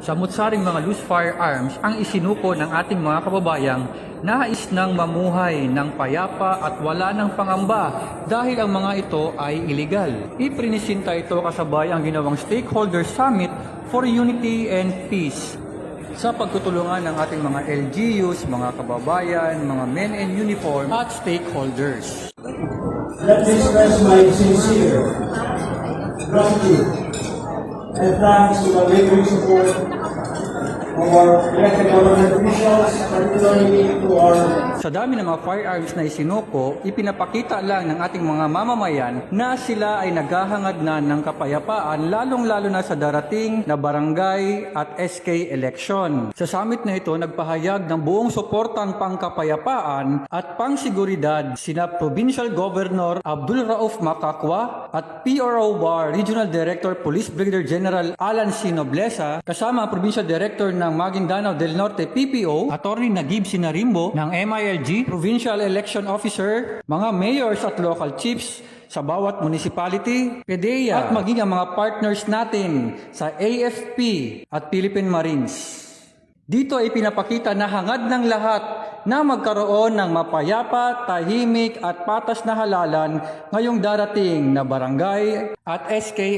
Samut-saring mga loose firearms ang isinuko ng ating mga kababayang nais nang mamuhay ng payapa at wala ng pangamba dahil ang mga ito ay illegal. Iprinisinta ito kasabay ang ginawang Stakeholder Summit for Unity and Peace sa pagtutulungan ng ating mga LGUs, mga kababayan, mga men in uniform at stakeholders. Let me express my sincere gratitude Εντάξει, το βαρύφωνο σα. Our elected government officials, particularly to our Sa dami ng mga firearms na isinuko, ipinapakita lang ng ating mga mamamayan na sila ay naghahangad na ng kapayapaan lalong-lalo na sa darating na barangay at SK election. Sa summit na ito, nagpahayag ng buong suportang pangkapayapaan at pangsiguridad sina Provincial Governor Abdul Rauf Makakwa at PRO Bar Regional Director Police Brigadier General Alan C. Noblesa kasama Provincial Director ng Maguindanao del Norte PPO, Attorney Nagib Sinarimbo ng MILG, Provincial Election Officer, mga mayors at local chiefs sa bawat municipality, PDEA at maging ang mga partners natin sa AFP at Philippine Marines. Dito ay pinapakita na hangad ng lahat na magkaroon ng mapayapa, tahimik at patas na halalan ngayong darating na barangay at SK